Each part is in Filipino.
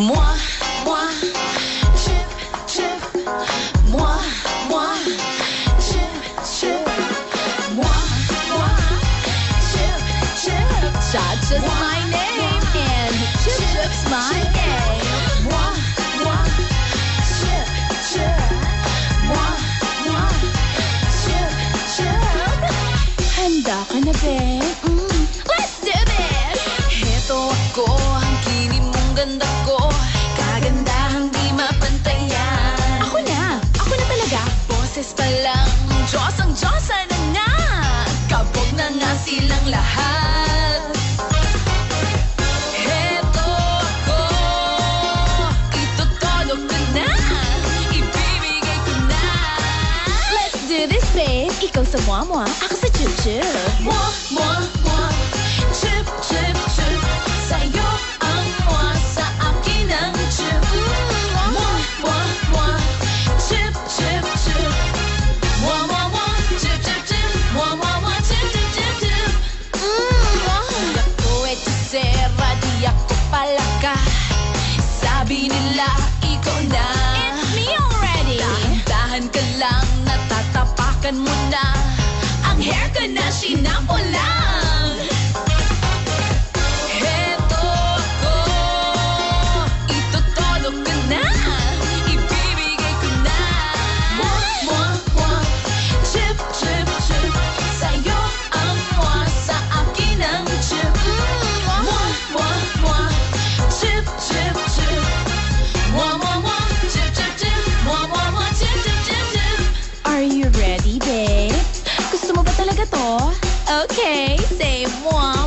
more more choo chip more more chip chip more more chip chip choo choo choo lahat. Heto ako Itutulog ko na Ibibigay ko na. Let's do this, babe! Ikaw sa mua-mua, ako sa chup-chup Mua-mua kaya ko pala ka. Sabi nila ikaw na. It's me already. Dahan ka lang natatapakan mo na. Ang hair ko na sinapula baby. Gusto mo ba talaga to? Okay, say moi.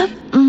love